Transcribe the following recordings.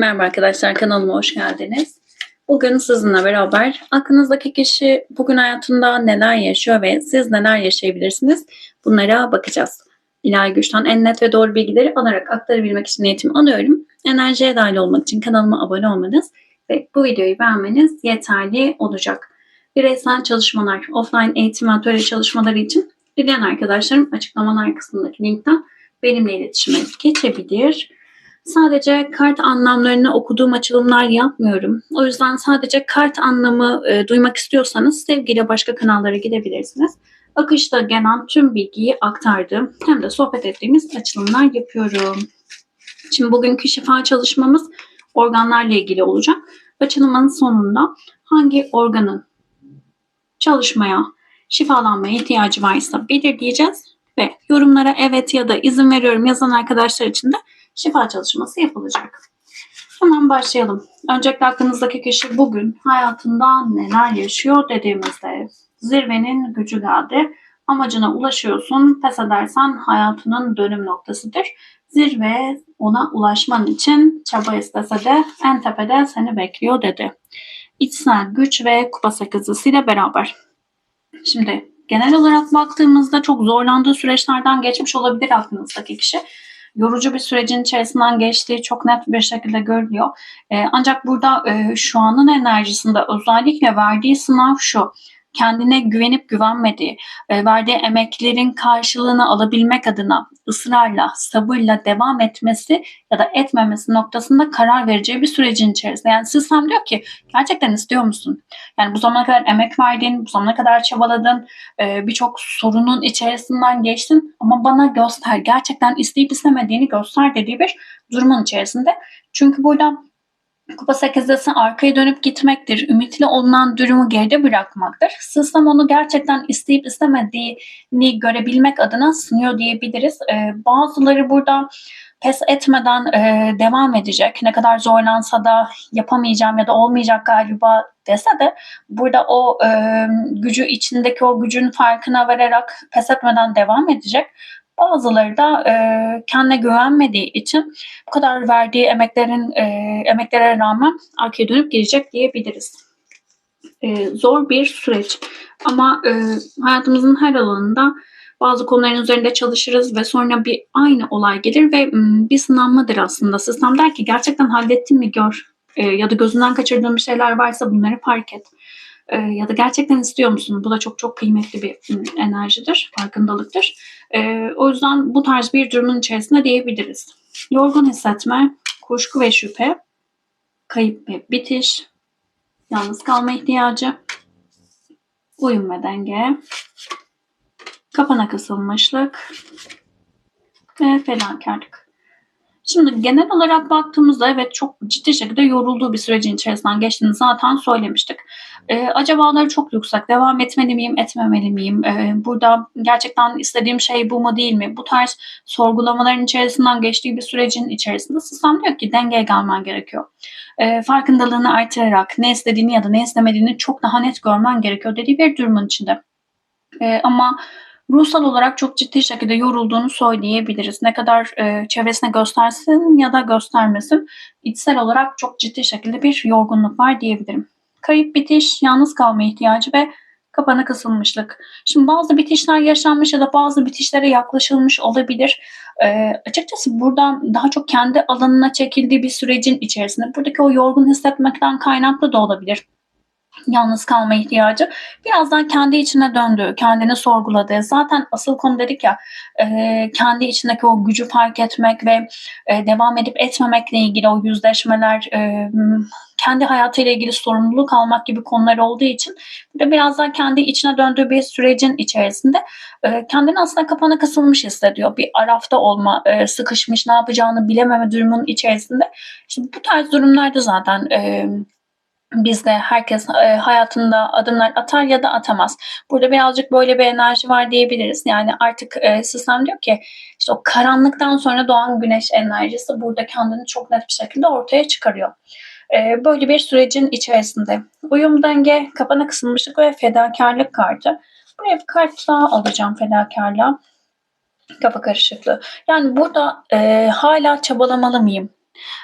Merhaba arkadaşlar kanalıma hoş geldiniz. Bugün sizinle beraber aklınızdaki kişi bugün hayatında neler yaşıyor ve siz neler yaşayabilirsiniz bunlara bakacağız. İlahi güçten en net ve doğru bilgileri alarak aktarabilmek için niyetimi alıyorum. Enerjiye dahil olmak için kanalıma abone olmanız ve bu videoyu beğenmeniz yeterli olacak. Bireysel çalışmalar, offline eğitim atölye çalışmaları için dileyen arkadaşlarım açıklamalar kısmındaki linkten benimle iletişime geçebilir. Sadece kart anlamlarını okuduğum açılımlar yapmıyorum. O yüzden sadece kart anlamı e, duymak istiyorsanız sevgiyle başka kanallara gidebilirsiniz. Akışta gelen tüm bilgiyi aktardığım hem de sohbet ettiğimiz açılımlar yapıyorum. Şimdi bugünkü şifa çalışmamız organlarla ilgili olacak. Açılımın sonunda hangi organın çalışmaya, şifalanmaya ihtiyacı varsa belirleyeceğiz ve yorumlara evet ya da izin veriyorum yazan arkadaşlar için de şifa çalışması yapılacak. Hemen başlayalım. Öncelikle aklınızdaki kişi bugün hayatında neler yaşıyor dediğimizde zirvenin gücü geldi. Amacına ulaşıyorsun. Pes edersen hayatının dönüm noktasıdır. Zirve ona ulaşman için çaba istese de en tepede seni bekliyor dedi. İçsel güç ve kupa sakızısıyla beraber. Şimdi genel olarak baktığımızda çok zorlandığı süreçlerden geçmiş olabilir aklınızdaki kişi yorucu bir sürecin içerisinden geçtiği çok net bir şekilde görülüyor. E, ancak burada e, şu anın enerjisinde özellikle verdiği sınav şu kendine güvenip güvenmediği, e, verdiği emeklerin karşılığını alabilmek adına ısrarla, sabırla devam etmesi ya da etmemesi noktasında karar vereceği bir sürecin içerisinde. Yani sistem diyor ki gerçekten istiyor musun? Yani bu zamana kadar emek verdin, bu zamana kadar çabaladın, e, birçok sorunun içerisinden geçtin ama bana göster, gerçekten isteyip istemediğini göster dediği bir durumun içerisinde. Çünkü burada Kupa 8'desi arkaya dönüp gitmektir. Ümitli olunan durumu geride bırakmaktır. Sistem onu gerçekten isteyip istemediğini görebilmek adına sınıyor diyebiliriz. Ee, bazıları burada pes etmeden e, devam edecek. Ne kadar zorlansa da yapamayacağım ya da olmayacak galiba dese de burada o e, gücü içindeki o gücün farkına vararak pes etmeden devam edecek. Bazıları da e, kendine güvenmediği için bu kadar verdiği emeklerin e, emeklere rağmen arkaya dönüp gelecek diyebiliriz. E, zor bir süreç ama e, hayatımızın her alanında bazı konuların üzerinde çalışırız ve sonra bir aynı olay gelir ve bir sınanmadır aslında. Sistem der ki gerçekten hallettin mi gör e, ya da gözünden kaçırdığın bir şeyler varsa bunları fark et. E, ya da gerçekten istiyor musun? Bu da çok çok kıymetli bir enerjidir, farkındalıktır. E, o yüzden bu tarz bir durumun içerisinde diyebiliriz. Yorgun hissetme, kuşku ve şüphe, kayıp ve bitiş, yalnız kalma ihtiyacı, uyum ve denge, kapana kısılmışlık ve fedakarlık. Şimdi genel olarak baktığımızda evet çok ciddi şekilde yorulduğu bir sürecin içerisinden geçtiğini zaten söylemiştik. Ee, acabaları çok yüksek. Devam etmeli miyim, etmemeli miyim? Ee, burada gerçekten istediğim şey bu mu değil mi? Bu tarz sorgulamaların içerisinden geçtiği bir sürecin içerisinde sistem diyor ki dengeye gelmen gerekiyor. Ee, farkındalığını artırarak ne istediğini ya da ne istemediğini çok daha net görmen gerekiyor dediği bir durumun içinde. Ee, ama ruhsal olarak çok ciddi şekilde yorulduğunu söyleyebiliriz. Ne kadar e, çevresine göstersin ya da göstermesin içsel olarak çok ciddi şekilde bir yorgunluk var diyebilirim. Kayıp bitiş, yalnız kalma ihtiyacı ve kapana kısılmışlık. Şimdi bazı bitişler yaşanmış ya da bazı bitişlere yaklaşılmış olabilir. E, açıkçası buradan daha çok kendi alanına çekildiği bir sürecin içerisinde buradaki o yorgun hissetmekten kaynaklı da olabilir yalnız kalma ihtiyacı birazdan kendi içine döndü, kendini sorguladı. Zaten asıl konu dedik ya e, kendi içindeki o gücü fark etmek ve e, devam edip etmemekle ilgili o yüzleşmeler, e, kendi hayatıyla ilgili sorumluluk almak gibi konular olduğu için burada biraz kendi içine döndüğü bir sürecin içerisinde e, kendini aslında kapana kısılmış hissediyor. Bir arafta olma, e, sıkışmış, ne yapacağını bilememe durumun içerisinde. Şimdi bu tarz durumlarda zaten e, bizde herkes e, hayatında adımlar atar ya da atamaz. Burada birazcık böyle bir enerji var diyebiliriz. Yani artık e, sistem diyor ki işte o karanlıktan sonra doğan güneş enerjisi burada kendini çok net bir şekilde ortaya çıkarıyor. E, böyle bir sürecin içerisinde uyum denge, kapana kısılmışlık ve fedakarlık kartı. Buraya bir kart daha alacağım fedakarlığa. Kafa karışıklığı. Yani burada e, hala çabalamalı mıyım?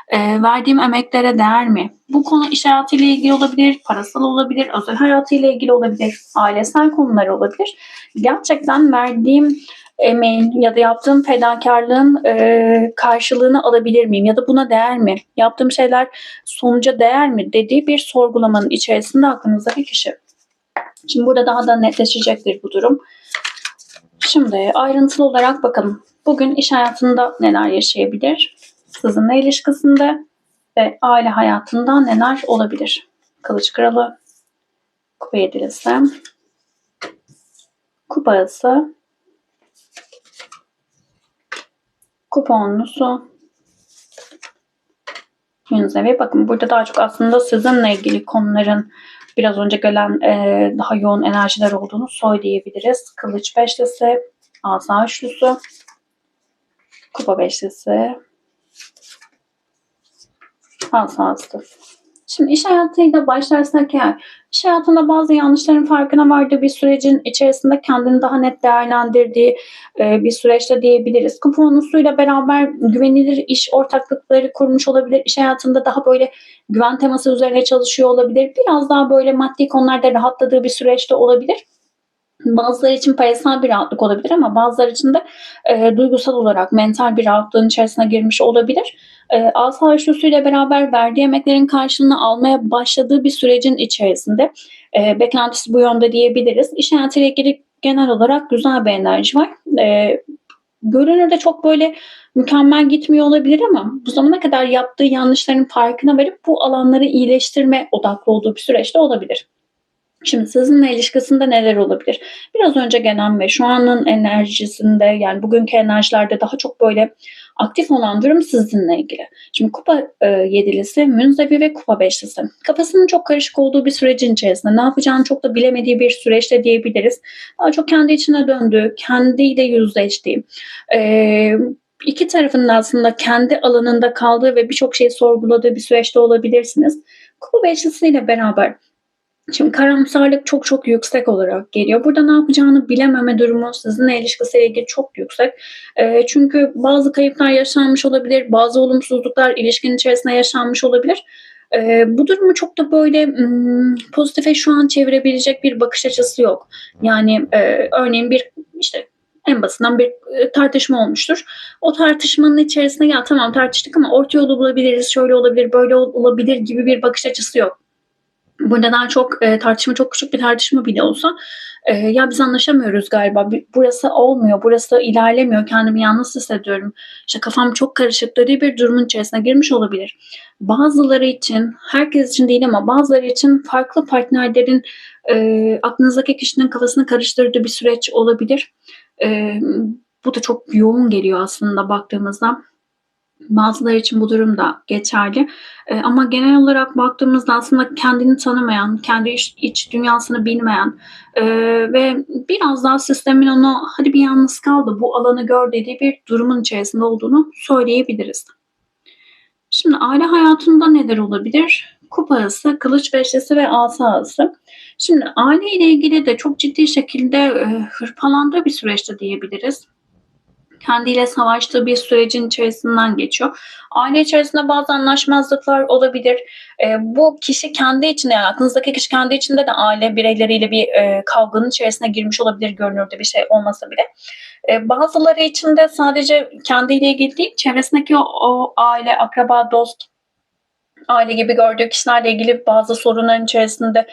E, verdiğim emeklere değer mi? Bu konu iş hayatıyla ilgili olabilir, parasal olabilir, özel hayatıyla ilgili olabilir, ailesel konular olabilir. Gerçekten verdiğim emeğin ya da yaptığım fedakarlığın e, karşılığını alabilir miyim? Ya da buna değer mi? Yaptığım şeyler sonuca değer mi? dediği bir sorgulamanın içerisinde aklınızdaki kişi. Şimdi burada daha da netleşecektir bu durum. Şimdi ayrıntılı olarak bakalım. Bugün iş hayatında neler yaşayabilir? Sizinle ilişkisinde ve aile hayatında neler olabilir? Kılıç kralı, kupa yedilisi, kupa arası, kupa onlusu, Münzevi. Bakın burada daha çok aslında sizinle ilgili konuların biraz önce gelen e, daha yoğun enerjiler olduğunu söyleyebiliriz. Kılıç beşlisi, asa üçlüsü, kupa beşlisi, asa aslı. Şimdi iş hayatıyla başlarsak eğer iş hayatında bazı yanlışların farkına vardığı bir sürecin içerisinde kendini daha net değerlendirdiği e, bir süreçte diyebiliriz. Kuponusuyla beraber güvenilir iş ortaklıkları kurmuş olabilir. İş hayatında daha böyle güven teması üzerine çalışıyor olabilir. Biraz daha böyle maddi konularda rahatladığı bir süreçte olabilir. Bazıları için parasal bir rahatlık olabilir ama bazıları için de e, duygusal olarak mental bir rahatlığın içerisine girmiş olabilir. E, asa üçlüsüyle beraber verdiği emeklerin karşılığını almaya başladığı bir sürecin içerisinde e, beklentisi bu yönde diyebiliriz. İş hayatıyla ilgili genel olarak güzel bir enerji var. E, görünürde çok böyle mükemmel gitmiyor olabilir ama bu zamana kadar yaptığı yanlışların farkına varıp bu alanları iyileştirme odaklı olduğu bir süreçte olabilir. Şimdi sizinle ilişkisinde neler olabilir? Biraz önce gelen ve şu anın enerjisinde yani bugünkü enerjilerde daha çok böyle aktif olan durum sizinle ilgili. Şimdi kupa e, yedilisi, münzevi ve kupa beşlisi. Kafasının çok karışık olduğu bir sürecin içerisinde ne yapacağını çok da bilemediği bir süreçte diyebiliriz. Daha çok kendi içine döndüğü, kendiyle yüzleştiği, e, iki tarafının aslında kendi alanında kaldığı ve birçok şeyi sorguladığı bir süreçte olabilirsiniz. Kupa beşlisiyle beraber Şimdi karamsarlık çok çok yüksek olarak geliyor. Burada ne yapacağını bilememe durumu sizinle ilişkisiyle ilgili çok yüksek. E, çünkü bazı kayıplar yaşanmış olabilir, bazı olumsuzluklar ilişkinin içerisinde yaşanmış olabilir. E, bu durumu çok da böyle m, pozitife şu an çevirebilecek bir bakış açısı yok. Yani e, örneğin bir işte en basından bir e, tartışma olmuştur. O tartışmanın içerisinde ya tamam tartıştık ama orta yolu bulabiliriz, şöyle olabilir, böyle olabilir gibi bir bakış açısı yok. Burada daha çok e, tartışma çok küçük bir tartışma bile olsa e, ya biz anlaşamıyoruz galiba. Burası olmuyor, burası ilerlemiyor. Kendimi yalnız hissediyorum. İşte kafam çok karışık dediği bir durumun içerisine girmiş olabilir. Bazıları için, herkes için değil ama bazıları için farklı partnerlerin e, aklınızdaki kişinin kafasını karıştırdığı bir süreç olabilir. E, bu da çok yoğun geliyor aslında baktığımızda. Bazıları için bu durum da geçerli. E, ama genel olarak baktığımızda aslında kendini tanımayan, kendi iç, iç dünyasını bilmeyen e, ve biraz daha sistemin onu hadi bir yalnız kaldı bu alanı gör dediği bir durumun içerisinde olduğunu söyleyebiliriz. Şimdi aile hayatında neler olabilir? Kupası, kılıç beşlisi ve asa ağası. Şimdi aile ile ilgili de çok ciddi şekilde e, hırpalandığı bir süreçte diyebiliriz kendiyle savaştığı bir sürecin içerisinden geçiyor. Aile içerisinde bazı anlaşmazlıklar olabilir. E, bu kişi kendi içinde yani aklınızdaki kişi kendi içinde de aile bireyleriyle bir e, kavganın içerisine girmiş olabilir görünürde bir şey olmasa bile. E, bazıları için de sadece kendiyle ilgili değil çevresindeki o, o aile, akraba, dost, aile gibi gördüğü kişilerle ilgili bazı sorunların içerisinde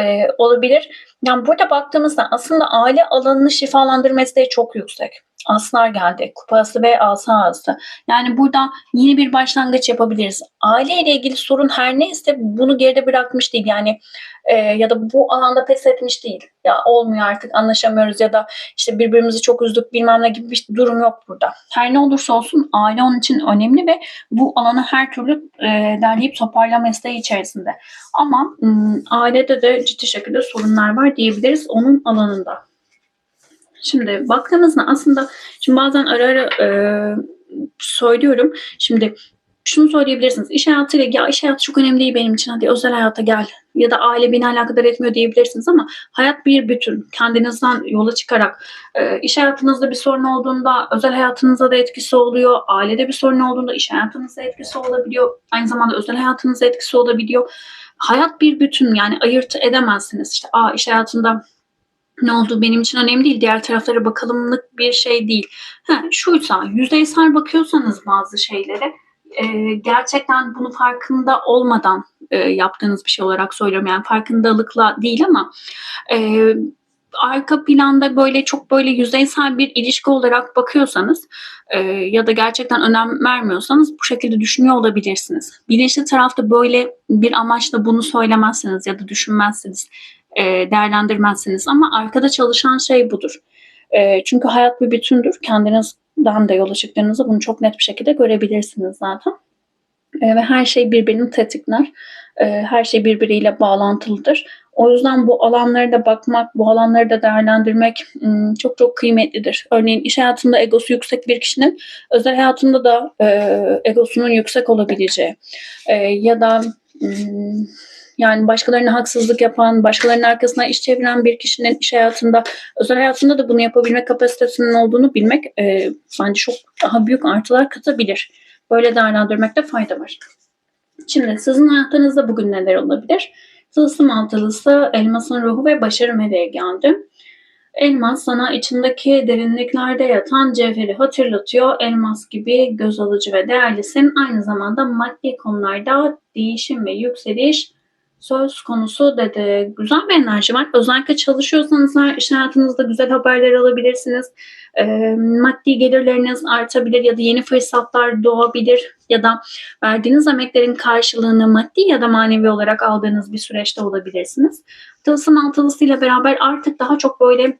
e, olabilir. Yani burada baktığımızda aslında aile alanını şifalandırması da çok yüksek aslar geldi. Kupası ve asa ağası. Yani burada yeni bir başlangıç yapabiliriz. Aile ile ilgili sorun her neyse bunu geride bırakmış değil. Yani e, ya da bu alanda pes etmiş değil. Ya olmuyor artık anlaşamıyoruz ya da işte birbirimizi çok üzdük bilmem ne gibi bir durum yok burada. Her ne olursa olsun aile onun için önemli ve bu alanı her türlü e, derleyip toparlama isteği içerisinde. Ama ailede de ciddi şekilde sorunlar var diyebiliriz onun alanında. Şimdi baktığımızda aslında şimdi bazen ara ara e, söylüyorum. Şimdi şunu söyleyebilirsiniz. İş hayatıyla ya iş hayatı çok önemli değil benim için. Hadi özel hayata gel. Ya da aile beni alakadar etmiyor diyebilirsiniz ama hayat bir bütün. Kendinizden yola çıkarak e, iş hayatınızda bir sorun olduğunda özel hayatınıza da etkisi oluyor. Ailede bir sorun olduğunda iş hayatınıza etkisi olabiliyor. Aynı zamanda özel hayatınıza etkisi olabiliyor. Hayat bir bütün yani ayırt edemezsiniz. İşte aa iş hayatında ne oldu benim için önemli değil. Diğer taraflara bakalımlık bir şey değil. Ha, şuysa yüzeysel bakıyorsanız bazı şeylere e, gerçekten bunu farkında olmadan e, yaptığınız bir şey olarak söylüyorum. Yani farkındalıkla değil ama e, arka planda böyle çok böyle yüzeysel bir ilişki olarak bakıyorsanız e, ya da gerçekten önem vermiyorsanız bu şekilde düşünüyor olabilirsiniz. Bilinçli tarafta böyle bir amaçla bunu söylemezsiniz ya da düşünmezsiniz, e, değerlendirmezsiniz ama arkada çalışan şey budur. E, çünkü hayat bir bütündür. Kendinizden de yola çıktığınızda bunu çok net bir şekilde görebilirsiniz zaten. E, ve her şey birbirini tetikler. E, her şey birbiriyle bağlantılıdır. O yüzden bu alanlara da bakmak, bu alanları da değerlendirmek çok çok kıymetlidir. Örneğin iş hayatında egosu yüksek bir kişinin özel hayatında da e, egosunun yüksek olabileceği e, ya da yani başkalarına haksızlık yapan, başkalarının arkasına iş çeviren bir kişinin iş hayatında, özel hayatında da bunu yapabilme kapasitesinin olduğunu bilmek e, bence çok daha büyük artılar katabilir. Böyle değerlendirmekte fayda var. Şimdi sizin hayatınızda bugün neler olabilir? Tılsım altılısı elmasın ruhu ve başarı meleğe geldi. Elmas sana içindeki derinliklerde yatan cevheri hatırlatıyor. Elmas gibi göz alıcı ve değerlisin. Aynı zamanda maddi konularda değişim ve yükseliş söz konusu dedi. Güzel bir enerji var. Özellikle çalışıyorsanız iş hayatınızda güzel haberler alabilirsiniz. E, maddi gelirleriniz artabilir ya da yeni fırsatlar doğabilir ya da verdiğiniz emeklerin karşılığını maddi ya da manevi olarak aldığınız bir süreçte olabilirsiniz. Tılsım altılısıyla beraber artık daha çok böyle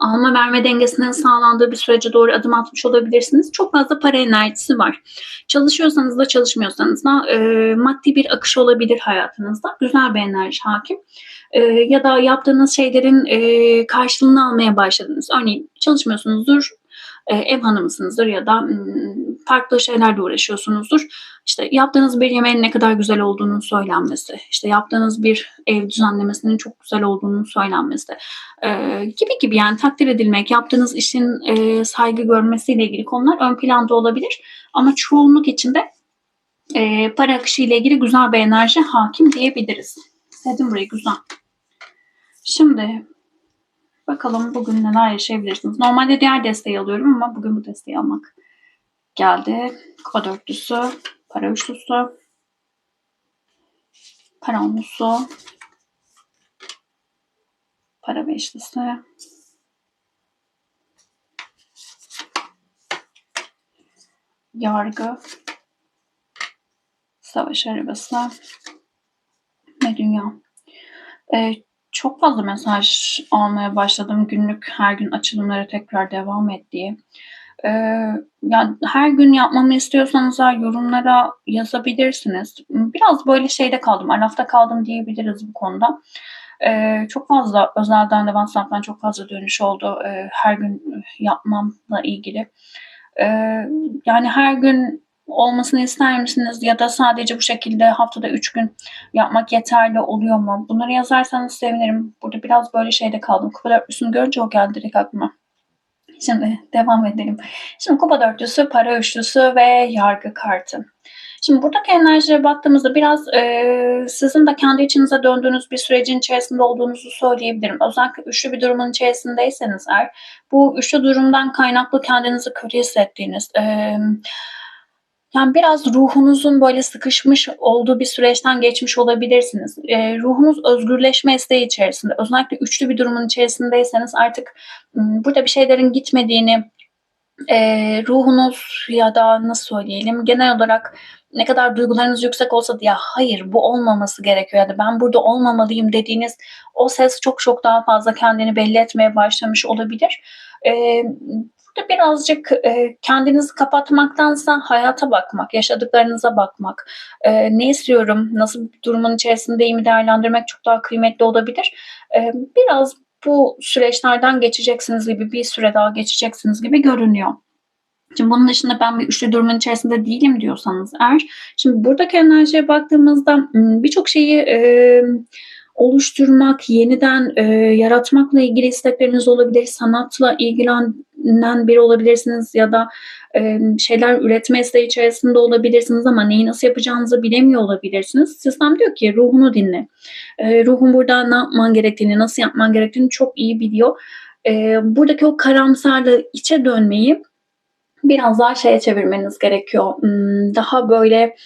alma verme dengesinin sağlandığı bir sürece doğru adım atmış olabilirsiniz. Çok fazla para enerjisi var. Çalışıyorsanız da çalışmıyorsanız da e, maddi bir akış olabilir hayatınızda. Güzel bir enerji hakim. E, ya da yaptığınız şeylerin e, karşılığını almaya başladınız. Örneğin çalışmıyorsunuzdur, e, ev hanımısınızdır ya da farklı şeylerle uğraşıyorsunuzdur. İşte yaptığınız bir yemeğin ne kadar güzel olduğunun söylenmesi, işte yaptığınız bir ev düzenlemesinin çok güzel olduğunun söylenmesi e, gibi gibi yani takdir edilmek, yaptığınız işin e, saygı görmesiyle ilgili konular ön planda olabilir. Ama çoğunluk içinde e, para akışı ile ilgili güzel bir enerji hakim diyebiliriz. Sevdim burayı güzel. Şimdi Bakalım bugün neler yaşayabilirsiniz. Normalde diğer desteği alıyorum ama bugün bu desteği almak geldi. Kupa dörtlüsü, para üçlüsü, para onlusu, para beşlisi, yargı, savaş arabası ve dünya. Ee, çok fazla mesaj almaya başladım günlük her gün açılımlara tekrar devam et diye. Ee, yani her gün yapmamı istiyorsanız yorumlara yazabilirsiniz. Biraz böyle şeyde kaldım, arafta kaldım diyebiliriz bu konuda. Ee, çok fazla özelden de WhatsApp'tan çok fazla dönüş oldu ee, her gün yapmamla ilgili. Ee, yani her gün olmasını ister misiniz? Ya da sadece bu şekilde haftada 3 gün yapmak yeterli oluyor mu? Bunları yazarsanız sevinirim. Burada biraz böyle şeyde kaldım. Kupa dörtlüsünü görünce o geldi direkt aklıma. Şimdi devam edelim. Şimdi kupa dörtlüsü, para üçlüsü ve yargı kartı. Şimdi buradaki enerjiye baktığımızda biraz e, sizin de kendi içinize döndüğünüz bir sürecin içerisinde olduğunuzu söyleyebilirim. Özellikle üçlü bir durumun içerisindeyseniz eğer bu üçlü durumdan kaynaklı kendinizi kötü hissettiğiniz, e, yani biraz ruhunuzun böyle sıkışmış olduğu bir süreçten geçmiş olabilirsiniz. E, ruhunuz özgürleşme isteği içerisinde. Özellikle üçlü bir durumun içerisindeyseniz artık burada bir şeylerin gitmediğini, e, ruhunuz ya da nasıl söyleyelim genel olarak ne kadar duygularınız yüksek olsa da ya hayır bu olmaması gerekiyor ya da ben burada olmamalıyım dediğiniz o ses çok çok daha fazla kendini belli etmeye başlamış olabilir. E, Burada birazcık e, kendinizi kapatmaktansa hayata bakmak, yaşadıklarınıza bakmak, e, ne istiyorum, nasıl bir durumun içerisindeyim değerlendirmek çok daha kıymetli olabilir. E, biraz bu süreçlerden geçeceksiniz gibi, bir süre daha geçeceksiniz gibi görünüyor. Şimdi bunun dışında ben bir üçlü durumun içerisinde değilim diyorsanız eğer, şimdi buradaki enerjiye baktığımızda birçok şeyi e, oluşturmak, yeniden e, yaratmakla ilgili istekleriniz olabilir, sanatla ilgilenen biri olabilirsiniz ya da e, şeyler üretme isteği içerisinde olabilirsiniz ama neyi nasıl yapacağınızı bilemiyor olabilirsiniz. Sistem diyor ki ruhunu dinle. E, ruhun burada ne yapman gerektiğini, nasıl yapman gerektiğini çok iyi biliyor. E, buradaki o karamsarlığı içe dönmeyi biraz daha şeye çevirmeniz gerekiyor. Hmm, daha böyle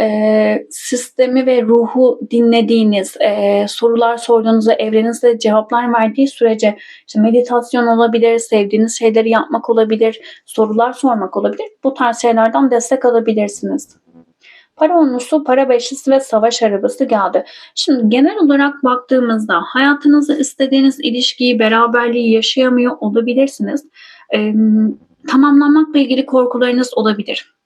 e, sistemi ve ruhu dinlediğiniz, e, sorular sorduğunuzda evreninizde cevaplar verdiği sürece işte meditasyon olabilir, sevdiğiniz şeyleri yapmak olabilir, sorular sormak olabilir. Bu tarz şeylerden destek alabilirsiniz. Para onlusu, para beşlisi ve savaş arabası geldi. Şimdi genel olarak baktığımızda hayatınızda istediğiniz ilişkiyi, beraberliği yaşayamıyor olabilirsiniz. Ee, tamamlanmakla ilgili korkularınız olabilir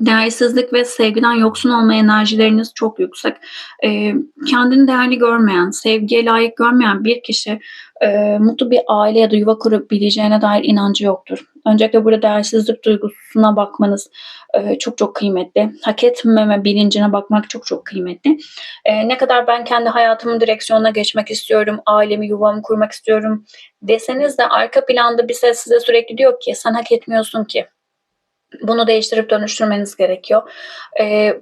değersizlik ve sevgiden yoksun olma enerjileriniz çok yüksek. E, kendini değerli görmeyen, sevgiye layık görmeyen bir kişi e, mutlu bir aile ya da yuva kurabileceğine dair inancı yoktur. Öncelikle burada değersizlik duygusuna bakmanız e, çok çok kıymetli. Hak etmeme bilincine bakmak çok çok kıymetli. E, ne kadar ben kendi hayatımın direksiyonuna geçmek istiyorum, ailemi, yuvamı kurmak istiyorum deseniz de arka planda bir ses size sürekli diyor ki sen hak etmiyorsun ki bunu değiştirip dönüştürmeniz gerekiyor. Ee,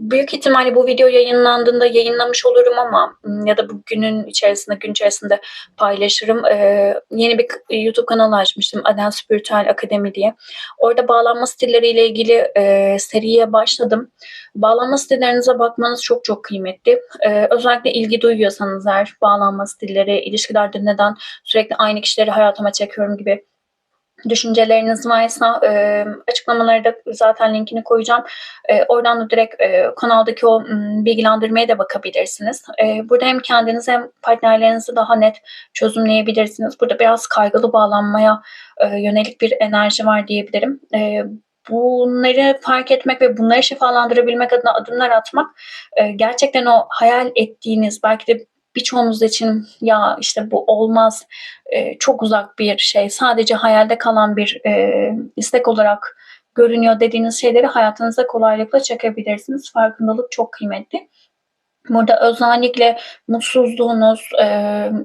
büyük ihtimalle bu video yayınlandığında yayınlamış olurum ama ya da bugünün içerisinde gün içerisinde paylaşırım. Ee, yeni bir YouTube kanalı açmıştım Aden Spiritüel Akademi diye. Orada bağlanma stilleriyle ilgili e, seriye başladım. Bağlanma stillerinize bakmanız çok çok kıymetli. Ee, özellikle ilgi duyuyorsanız eğer bağlanma stilleri, ilişkilerde neden sürekli aynı kişileri hayatıma çekiyorum gibi düşünceleriniz varsa e, açıklamaları da zaten linkini koyacağım. E, oradan da direkt e, kanaldaki o m, bilgilendirmeye de bakabilirsiniz. E, burada hem kendiniz hem partnerlerinizi daha net çözümleyebilirsiniz. Burada biraz kaygılı bağlanmaya e, yönelik bir enerji var diyebilirim. E, bunları fark etmek ve bunları şifalandırabilmek adına adımlar atmak e, gerçekten o hayal ettiğiniz belki de birçoğunuz için ya işte bu olmaz e, çok uzak bir şey sadece hayalde kalan bir e, istek olarak görünüyor dediğiniz şeyleri hayatınıza kolaylıkla çekebilirsiniz. Farkındalık çok kıymetli. Burada özellikle mutsuzluğunuz, e,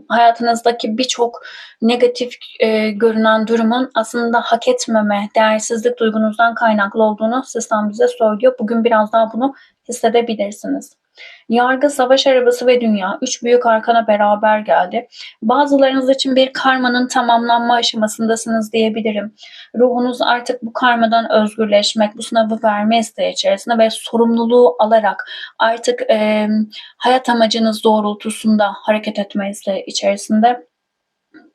hayatınızdaki birçok negatif e, görünen durumun aslında hak etmeme, değersizlik duygunuzdan kaynaklı olduğunu sistem bize söylüyor. Bugün biraz daha bunu hissedebilirsiniz. Yargı, savaş arabası ve dünya üç büyük arkana beraber geldi. Bazılarınız için bir karmanın tamamlanma aşamasındasınız diyebilirim. Ruhunuz artık bu karmadan özgürleşmek, bu sınavı verme isteği içerisinde ve sorumluluğu alarak artık e, hayat amacınız doğrultusunda hareket etme isteği içerisinde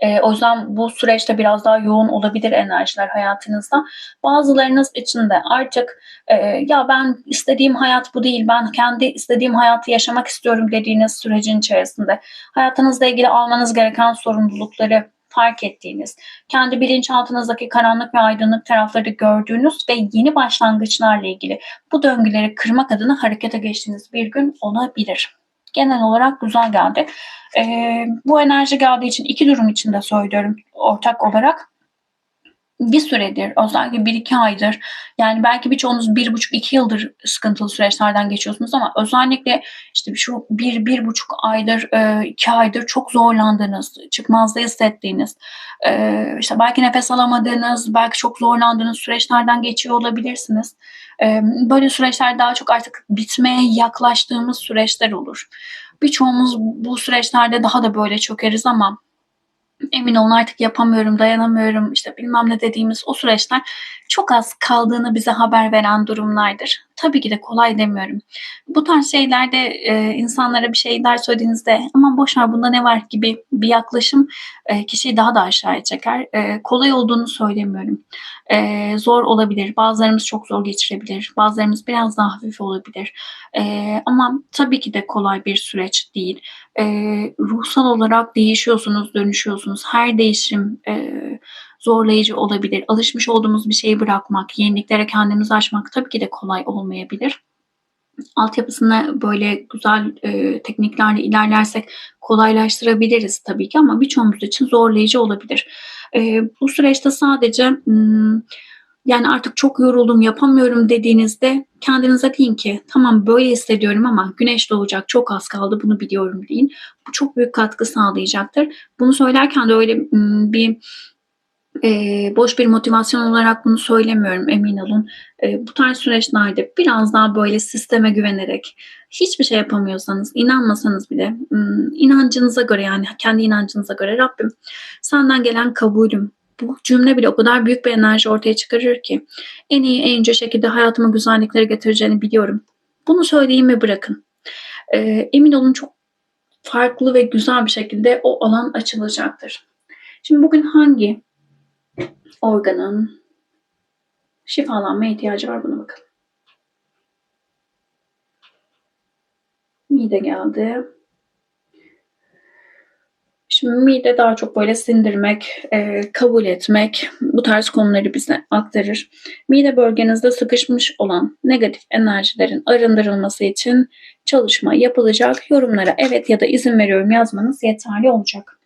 e, o yüzden bu süreçte biraz daha yoğun olabilir enerjiler hayatınızda. Bazılarınız için de artık e, ya ben istediğim hayat bu değil, ben kendi istediğim hayatı yaşamak istiyorum dediğiniz sürecin içerisinde hayatınızla ilgili almanız gereken sorumlulukları fark ettiğiniz, kendi bilinçaltınızdaki karanlık ve aydınlık tarafları gördüğünüz ve yeni başlangıçlarla ilgili bu döngüleri kırmak adına harekete geçtiğiniz bir gün olabilir genel olarak güzel geldi. E, bu enerji geldiği için iki durum için de söylüyorum ortak olarak bir süredir özellikle bir iki aydır yani belki birçoğunuz bir buçuk iki yıldır sıkıntılı süreçlerden geçiyorsunuz ama özellikle işte şu bir bir buçuk aydır e, iki aydır çok zorlandığınız çıkmazda hissettiğiniz e, işte belki nefes alamadığınız belki çok zorlandığınız süreçlerden geçiyor olabilirsiniz. E, böyle süreçler daha çok artık bitmeye yaklaştığımız süreçler olur. Birçoğumuz bu süreçlerde daha da böyle çökeriz ama emin olun artık yapamıyorum, dayanamıyorum, işte bilmem ne dediğimiz o süreçler çok az kaldığını bize haber veren durumlardır. Tabii ki de kolay demiyorum. Bu tarz şeylerde e, insanlara bir şeyler söylediğinizde aman boşver bunda ne var gibi bir yaklaşım e, kişiyi daha da aşağıya çeker. E, kolay olduğunu söylemiyorum. E, zor olabilir. Bazılarımız çok zor geçirebilir. Bazılarımız biraz daha hafif olabilir. E, ama tabii ki de kolay bir süreç değil. E, ruhsal olarak değişiyorsunuz, dönüşüyorsunuz. Her değişim e, zorlayıcı olabilir. Alışmış olduğumuz bir şeyi bırakmak, yeniliklere kendimizi açmak tabii ki de kolay olmayabilir. Altyapısını böyle güzel e, tekniklerle ilerlersek kolaylaştırabiliriz tabii ki ama birçoğumuz için zorlayıcı olabilir. E, bu süreçte sadece hmm, Yani artık çok yoruldum, yapamıyorum dediğinizde kendinize deyin ki tamam böyle hissediyorum ama güneş doğacak çok az kaldı bunu biliyorum deyin. Bu çok büyük katkı sağlayacaktır. Bunu söylerken de öyle ım, bir e, boş bir motivasyon olarak bunu söylemiyorum emin olun. E, bu tarz süreçlerde biraz daha böyle sisteme güvenerek hiçbir şey yapamıyorsanız, inanmasanız bile ım, inancınıza göre yani kendi inancınıza göre Rabbim senden gelen kabulüm, bu cümle bile o kadar büyük bir enerji ortaya çıkarır ki en iyi, en ince şekilde hayatıma güzellikleri getireceğini biliyorum. Bunu söyleyin ve bırakın. Ee, emin olun çok farklı ve güzel bir şekilde o alan açılacaktır. Şimdi bugün hangi organın şifalanmaya ihtiyacı var buna bakalım. Mide geldi. Şimdi mide daha çok böyle sindirmek, e, kabul etmek bu tarz konuları bize aktarır. Mide bölgenizde sıkışmış olan negatif enerjilerin arındırılması için çalışma yapılacak. Yorumlara evet ya da izin veriyorum yazmanız yeterli olacak.